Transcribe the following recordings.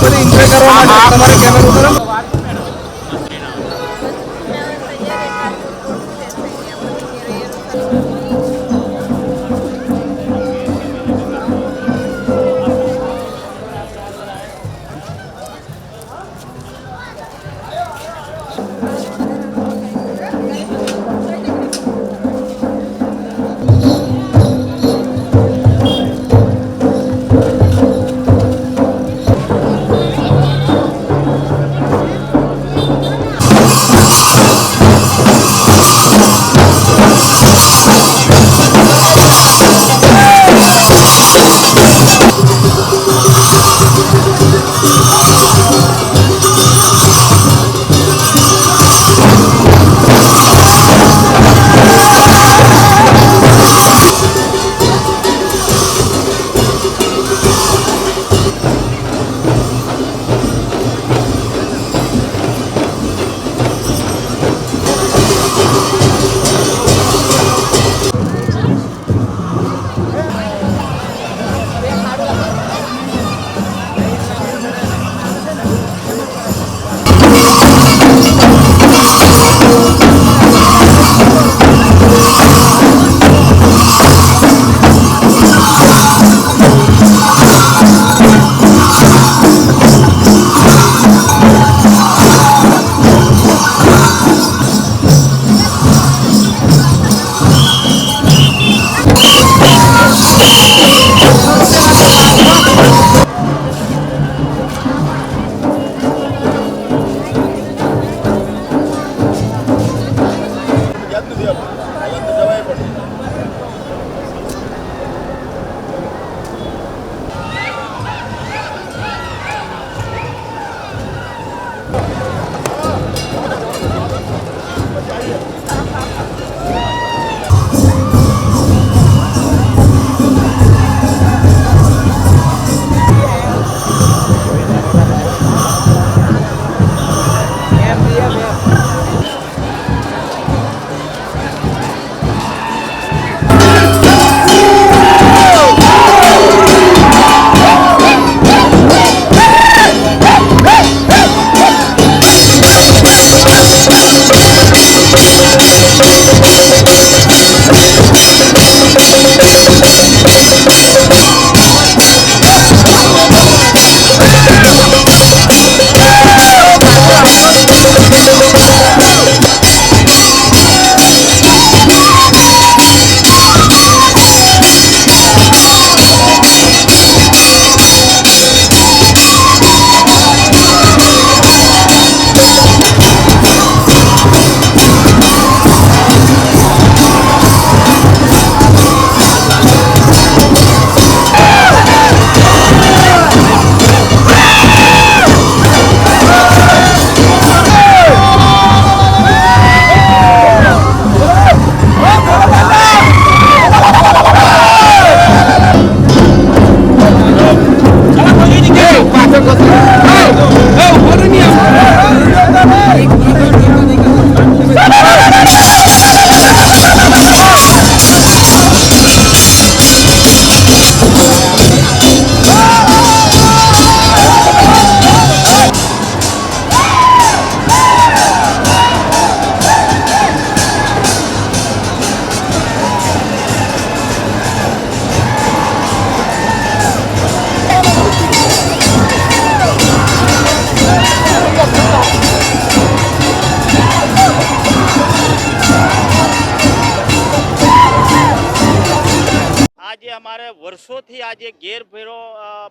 બધી એન્જોય કરવા માટે તમારે કેમેરો ઉતારો.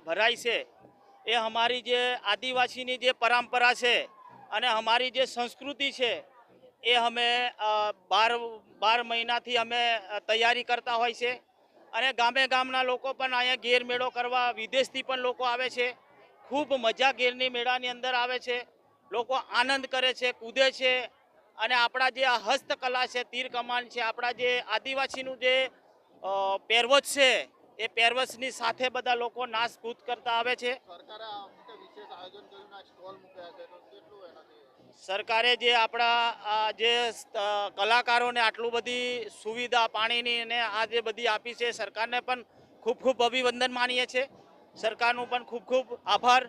ભરાય છે, એ અમારી જે આદિવાસીની જે પરંપરા છે અને અમારી જે સંસ્કૃતિ છે, એ અમે બાર બાર મહિનાથી અમે તૈયારી કરતા હોય છે. અને ગામે ગામના લોકો પણ અહીંયા ગેર મેળો કરવા, વિદેશથી પણ લોકો આવે છે. ખૂબ મજા ઘેરની મેળાની અંદર આવે છે. લોકો આનંદ કરે છે, કૂદે છે. અને આપણા જે આ હસ્તકલા છે, તીર કમાન છે, આપણા જે આદિવાસીનું જે પહેરવત છે એ પેરવસની સાથે બધા લોકો નાશ કૂદ કરતા આવે છે. સરકારે જે આપણા જે કલાકારોને આટલું બધી સુવિધા પાણીની અને આ જે બધી આપી છે સરકારને પણ ખૂબ ખૂબ અભિવંદન માનીએ છીએ સરકારનું પણ ખૂબ ખૂબ આભાર.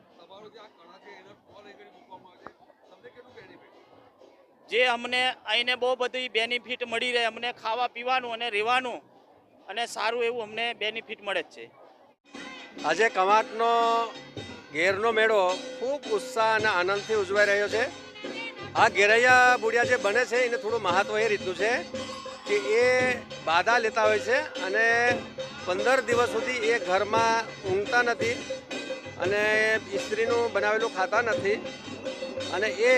જે અમને અહીંને બહુ બધી બેનિફિટ મળી રહે અમને ખાવા પીવાનું અને રહેવાનું. અને સારું એવું અમને બેનિફિટ મળે જ છે. આજે કમાટનો ઘેરનો મેળો ખૂબ ઉત્સાહ અને આનંદથી ઉજવાઈ રહ્યો છે. આ ઘેરૈયા બુડિયા જે બને છે, એને થોડું મહત્વ એ રીતનું છે કે એ બાધા લેતા હોય છે અને પંદર દિવસ સુધી એ ઘરમાં ઊંઘતા નથી અને ઇસ્ત્રીનું બનાવેલું ખાતા નથી અને એ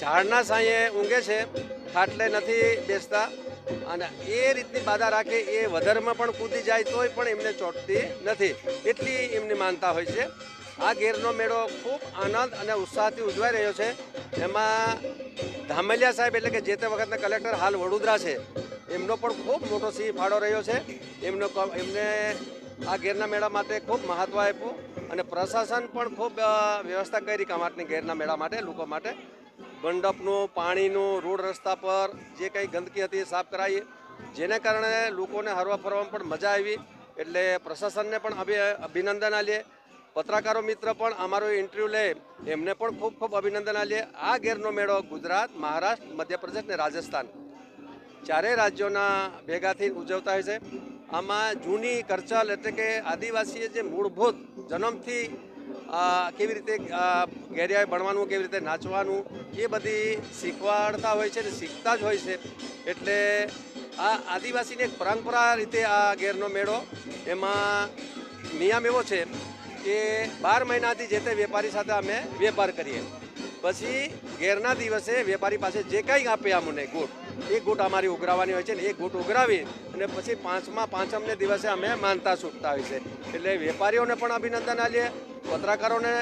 ઝાડના સાંયે ઊંઘે છે, ખાટલે નથી બેસતા. અને એ રીતની બાધા રાખે એ વધારમાં પણ કૂદી જાય તોય પણ એમને ચોંટતી નથી. એટલી એમની માનતા હોય છે. આ ગેરનો મેળો ખૂબ આનંદ અને ઉત્સાહથી ઉજવાઈ રહ્યો છે. એમાં ધામલિયા સાહેબ એટલે કે જે તે વખતના કલેક્ટર હાલ વડોદરા છે, એમનો પણ ખૂબ મોટો સિંહ ફાળો રહ્યો છે. એમનો એમને આ ગેરના મેળા માટે ખૂબ મહત્ત્વ આપ્યું અને પ્રશાસન પણ ખૂબ વ્યવસ્થા કરી કમાટની ગેરના મેળા માટે, લોકો માટે. મંડપનું પાણીનું, રોડ રસ્તા પર જે કંઈ ગંદકી હતી એ સાફ કરાવી જેને કારણે લોકોને હરવા ફરવામાં પણ મજા આવી. એટલે પ્રશાસનને પણ અભિ, અભિનંદન આલીએ. પત્રકારો મિત્ર પણ અમારો ઇન્ટરવ્યૂ લે, એમને પણ ખૂબ ખૂબ અભિનંદન આલીએ. આ ઘેરનો મેળો ગુજરાત, મહારાષ્ટ્ર, મધ્યપ્રદેશ અને રાજસ્થાન ચારેય રાજ્યોના ભેગાથી ઉજવતા હોય છે. આમાં જૂની કરચલ એટલે કે આદિવાસીએ જે મૂળભૂત જન્મથી કેવી રીતે અ, ઘેરિયાએ ભણવાનું કેવી રીતે નાચવાનું એ બધી શીખવાડતા હોય છે ને શીખતા જ હોય છે. એટલે આ આદિવાસીની એક પરંપરા રીતે આ ઘેરનો મેળો એમાં નિયમ એવો છે કે બાર મહિનાથી જે તે વેપારી સાથે અમે વેપાર કરીએ. પછી ઘેરના દિવસે વેપારી પાસે જે કંઈ આપે અમને ગોટ, એ ગૂટ અમારી ઉઘરાવવાની હોય છે ને એ ગૂટ ઉઘરાવી અને પછી પાંચમા પાંચમને દિવસે અમે માનતા છૂટતા હોય છે. એટલે વેપારીઓને પણ અભિનંદન આલીએ પત્રકારોને,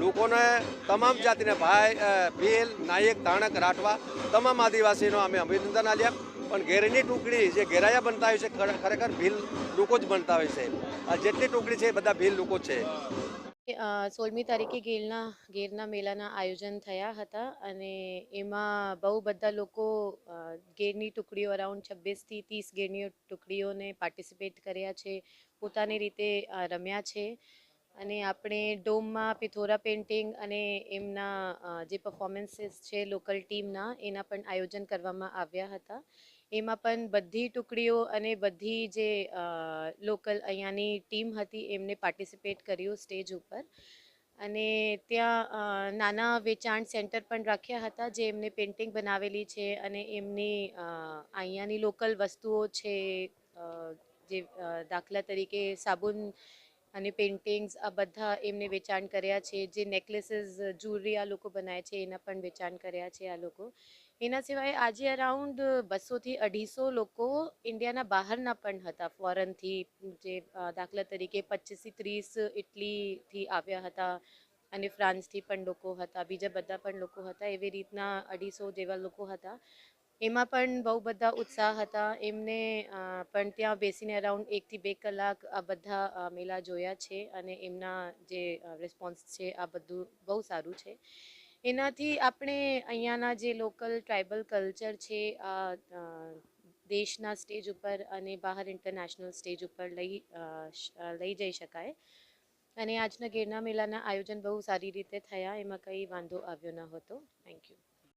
લોકોને, તમામ જાતિને ભાઈ ભીલ નાયક તાણક રાઠવા, તમામ આદિવાસીનો અમે અભિનંદન આલ્યા પણ ઘેરની ટુકડી જે ઘેરાયા બનતા હોય છે, ખરેખર ભીલ લોકો જ બનતા હોય છે. આ જેટલી ટુકડી છે એ બધા ભીલ લોકો છે. સોળમી તારીખે ગેરના ગેરના મેળાના આયોજન થયા હતા અને એમાં બહુ બધા લોકો ગેરની ટુકડીઓ અરાઉન્ડ છવ્વીસથી ત્રીસ ગેરની ટુકડીઓને પાર્ટિસિપેટ કર્યા છે, પોતાની રીતે રમ્યા છે. અને આપણે ડોમમાં પિથોરા પેઇન્ટિંગ અને એમના જે પરફોર્મન્સીસ છે, લોકલ ટીમના, એના પણ આયોજન કરવામાં આવ્યા હતા. એમાં પણ બધી ટુકડીઓ અને બધી જે લોકલ અહીંયાની ટીમ હતી એમને પાર્ટિસિપેટ કર્યું સ્ટેજ ઉપર. અને ત્યાં નાના વેચાણ સેન્ટર પણ રાખ્યા હતા જે એમને પેઇન્ટિંગ બનાવેલી છે અને એમની અહીંયાની લોકલ વસ્તુઓ છે જે દાખલા તરીકે સાબુન અને પેઇન્ટિંગ્સ આ બધા એમને વેચાણ કર્યા છે. જે નેકલેસીસ જ્યુલરી આ લોકો બનાવે છે એના પણ વેચાણ કર્યા છે આ લોકો. એના સિવાય આજે અરાઉન્ડ બસોથી અઢીસો લોકો ઇન્ડિયાના બહારના પણ હતા. ફોરેનથી જે દાખલા તરીકે પચીસથી ત્રીસ ઇટલીથી આવ્યા હતા અને ફ્રાન્સથી પણ લોકો હતા. બીજા બધા પણ લોકો હતા. એવી રીતના અઢીસો જેવા લોકો હતા. એમાં પણ બહુ બધા ઉત્સાહ હતા. એમને પણ ત્યાં બેસીને અરાઉન્ડ એકથી બે કલાક આ બધા મેળા જોયા છે અને એમના જે રિસ્પોન્સ છે આ બધું બહુ સારું છે. એનાથી આપણે અહીંયાના જે લોકલ ટ્રાઇબલ કલ્ચર છે દેશના સ્ટેજ ઉપર અને બહાર ઇન્ટરનેશનલ સ્ટેજ ઉપર લઈ લઈ જઈ શકાય. અને આજના ગેરના મેળાના આયોજન બહુ સારી રીતે થયા, એમાં કંઈ વાંધો આવ્યો ન હતો. Thank you.